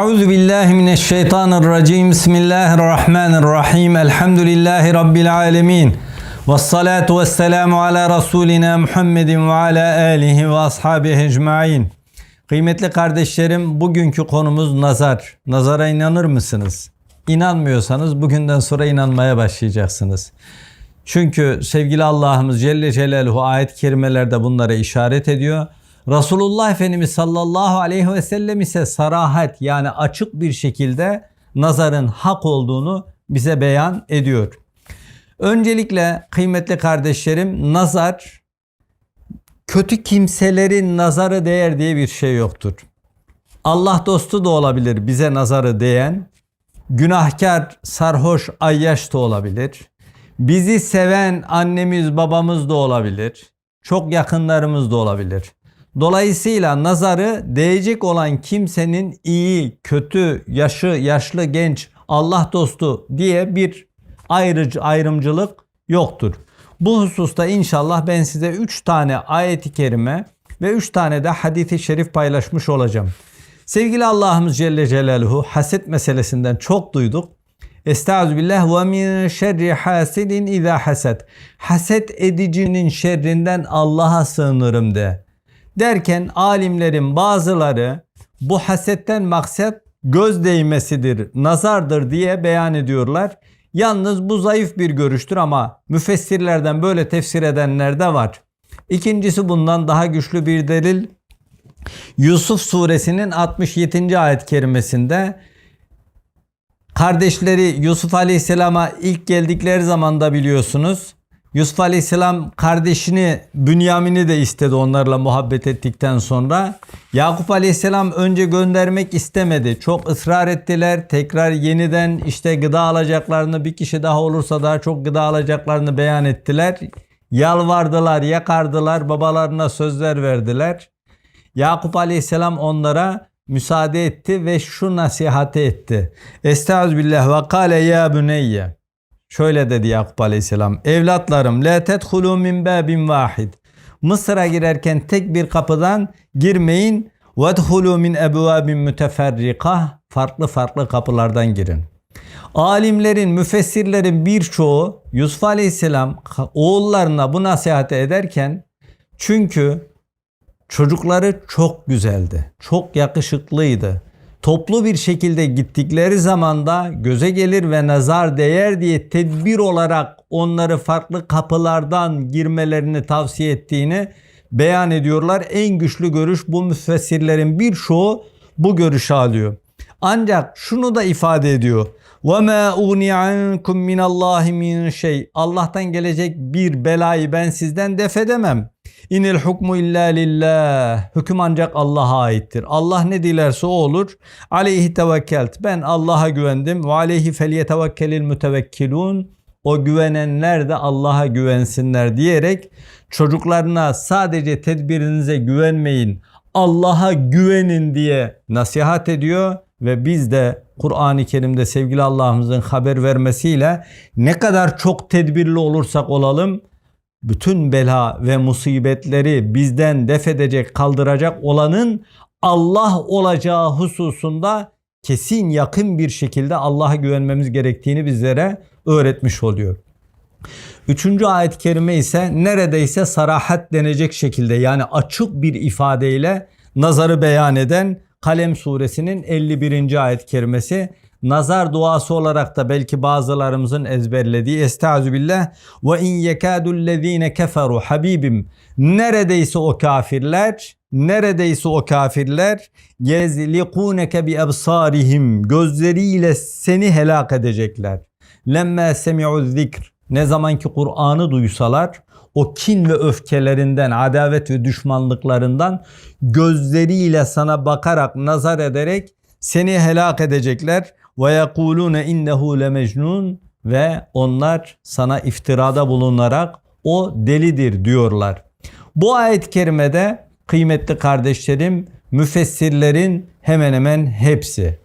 Euzu billahi mineşşeytanirracim. Bismillahirrahmanirrahim. Elhamdülillahi rabbil alamin. Ves salatu vesselamu ala rasulina Muhammedin ve ala alihi ve ashabihi ecmaîn. Kıymetli kardeşlerim, bugünkü konumuz nazar. Nazara inanır mısınız? İnanmıyorsanız bugünden sonra inanmaya başlayacaksınız. Çünkü sevgili Allah'ımız Celle Celaluhu ayet-i kerimelerde bunlara işaret ediyor. Resulullah Efendimiz sallallahu aleyhi ve sellem ise sarahat yani açık bir şekilde nazarın hak olduğunu bize beyan ediyor. Öncelikle kıymetli kardeşlerim nazar kötü kimselerin nazarı değer diye bir şey yoktur. Allah dostu da olabilir bize nazarı değen, günahkar, sarhoş, ayyaş da olabilir. Bizi seven annemiz, babamız da olabilir. Çok yakınlarımız da olabilir. Dolayısıyla nazarı değecek olan kimsenin iyi, kötü, yaşı, yaşlı, genç, Allah dostu diye bir ayrıcı ayrımcılık yoktur. Bu hususta inşallah ben size 3 tane ayeti kerime ve 3 tane de hadisi şerif paylaşmış olacağım. Sevgili Allah'ımız Celle Celaluhu haset meselesinden çok duyduk. Estağfirullah ve min şerri hasidin iza haset. Haset edicinin şerrinden Allah'a sığınırım de. Derken alimlerin bazıları bu hasetten maksat göz değmesidir, nazardır diye beyan ediyorlar. Yalnız bu zayıf bir görüştür ama müfessirlerden böyle tefsir edenler de var. İkincisi bundan daha güçlü bir delil Yusuf suresinin 67. ayet kerimesinde kardeşleri Yusuf Aleyhisselam'a ilk geldikleri zamanda biliyorsunuz Yusuf Aleyhisselam kardeşini Bünyamin'i de istedi onlarla muhabbet ettikten sonra. Yakup Aleyhisselam önce göndermek istemedi. Çok ısrar ettiler. Tekrar yeniden işte gıda alacaklarını bir kişi daha olursa daha çok gıda alacaklarını beyan ettiler. Yalvardılar, yakardılar, babalarına sözler verdiler. Yakup Aleyhisselam onlara müsaade etti ve şu nasihati etti. Estağfirullah ve kâle ya büneyye. Şöyle dedi Yakup Aleyhisselam. Evlatlarım la tedhulu min babin vahid. Mısır'a girerken tek bir kapıdan girmeyin. Vedhulu min ebvabin müteferrika. Farklı farklı kapılardan girin. Alimlerin, müfessirlerin birçoğu Yusuf Aleyhisselam oğullarına bu nasihati ederken çünkü çocukları çok güzeldi. Çok yakışıklıydı toplu bir şekilde gittikleri zamanda göze gelir ve nazar değer diye tedbir olarak onları farklı kapılardan girmelerini tavsiye ettiğini beyan ediyorlar. En güçlü görüş bu müfessirlerin birçoğu bu görüşü alıyor. Ancak şunu da ifade ediyor. وَمَا اُغْنِي عَنْكُمْ مِنَ اللّٰهِ مِنْ şey. Allah'tan gelecek bir belayı ben sizden def edemem. İnil hukmu illa lillah. Hüküm ancak Allah'a aittir. Allah ne dilerse o olur. Aleyhi tevekkelt. Ben Allah'a güvendim. Ve aleyhi feliyetevekkelil mütevekkilun. O güvenenler de Allah'a güvensinler diyerek çocuklarına sadece tedbirinize güvenmeyin. Allah'a güvenin diye nasihat ediyor ve biz de Kur'an-ı Kerim'de sevgili Allah'ımızın haber vermesiyle ne kadar çok tedbirli olursak olalım bütün bela ve musibetleri bizden def edecek, kaldıracak olanın Allah olacağı hususunda kesin yakın bir şekilde Allah'a güvenmemiz gerektiğini bizlere öğretmiş oluyor. Üçüncü ayet-i kerime ise neredeyse sarahat denecek şekilde yani açık bir ifadeyle nazarı beyan eden Kalem suresinin 51. ayet-i kerimesi nazar duası olarak da belki bazılarımızın ezberlediği Estaizu ve in yekâdullezîne keferu habibim neredeyse o kafirler neredeyse o kafirler yezlikuneke bi ebsarihim gözleriyle seni helak edecekler. Lemme semi'u zikr ne zaman ki Kur'an'ı duysalar o kin ve öfkelerinden, adavet ve düşmanlıklarından gözleriyle sana bakarak, nazar ederek seni helak edecekler. Ve yekulune innehu lemecnun ve onlar sana iftirada bulunarak o delidir diyorlar. Bu ayet-i kerimede kıymetli kardeşlerim müfessirlerin hemen hemen hepsi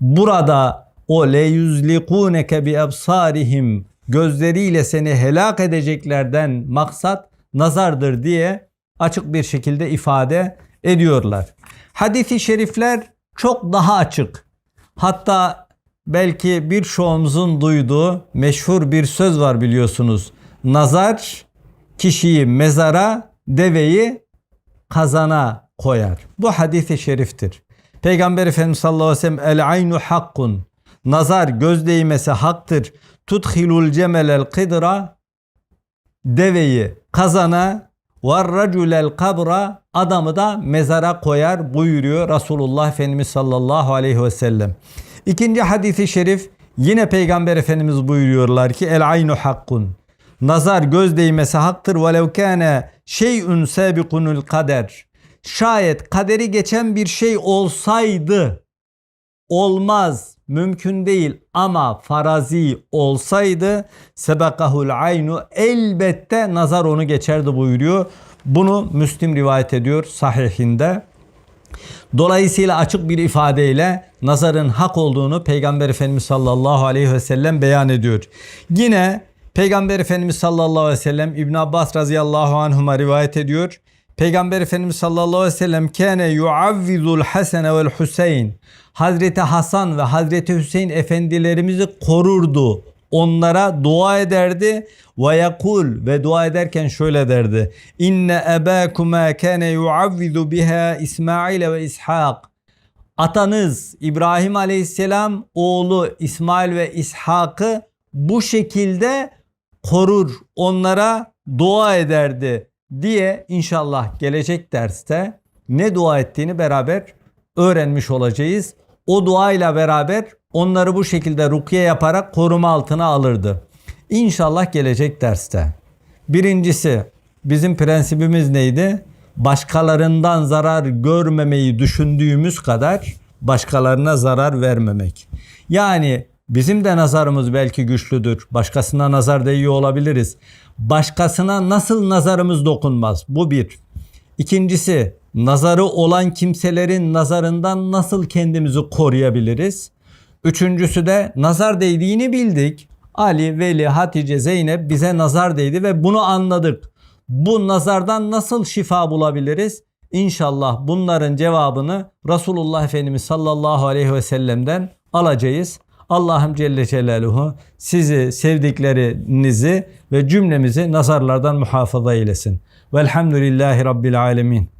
burada o le yuzlikuneke bi absarihim gözleriyle seni helak edeceklerden maksat nazardır diye açık bir şekilde ifade ediyorlar. Hadis-i şerifler çok daha açık. Hatta belki birçoğumuzun duyduğu meşhur bir söz var biliyorsunuz. Nazar kişiyi mezara, deveyi kazana koyar. Bu hadis-i şeriftir. Peygamber Efendimiz sallallahu aleyhi ve sellem el aynu hakkun. Nazar göz değmesi haktır. Tudhilul cemelel kıdra deveyi kazana var raculel kabra adamı da mezara koyar buyuruyor Resulullah Efendimiz sallallahu aleyhi ve sellem. İkinci hadisi şerif yine Peygamber Efendimiz buyuruyorlar ki el aynu hakkun. Nazar göz değmesi haktır velev kâne şey'ün sabikunul kader. Şayet kaderi geçen bir şey olsaydı olmaz, mümkün değil ama farazi olsaydı sebekahul aynu elbette nazar onu geçerdi buyuruyor. Bunu Müslim rivayet ediyor sahihinde. Dolayısıyla açık bir ifadeyle nazarın hak olduğunu Peygamber Efendimiz sallallahu aleyhi ve sellem beyan ediyor. Yine Peygamber Efendimiz sallallahu aleyhi ve sellem İbn Abbas radıyallahu anhuma rivayet ediyor. Peygamber Efendimiz sallallahu aleyhi ve sellem kâne yuavvizul hasene vel Hüseyin. Hazreti Hasan ve Hazreti Hüseyin efendilerimizi korurdu. Onlara dua ederdi ve yakul ve dua ederken şöyle derdi. İnne ebâkuma kâne yuavvizu biha İsmail ve İshak. Atanız İbrahim aleyhisselam oğlu İsmail ve İshak'ı bu şekilde korur, onlara dua ederdi diye inşallah gelecek derste ne dua ettiğini beraber öğrenmiş olacağız. O duayla beraber onları bu şekilde rukiye yaparak koruma altına alırdı. İnşallah gelecek derste. Birincisi bizim prensibimiz neydi? Başkalarından zarar görmemeyi düşündüğümüz kadar başkalarına zarar vermemek. Yani bizim de nazarımız belki güçlüdür. Başkasına nazar değiyor olabiliriz. Başkasına nasıl nazarımız dokunmaz? Bu bir. İkincisi nazarı olan kimselerin nazarından nasıl kendimizi koruyabiliriz? Üçüncüsü de nazar değdiğini bildik. Ali, Veli, Hatice, Zeynep bize nazar değdi ve bunu anladık. Bu nazardan nasıl şifa bulabiliriz? İnşallah bunların cevabını Resulullah Efendimiz sallallahu aleyhi ve sellem'den alacağız. Allah'ım Celle Celaluhu sizi, sevdiklerinizi ve cümlemizi nazarlardan muhafaza eylesin. Velhamdülillahi Rabbil Alemin.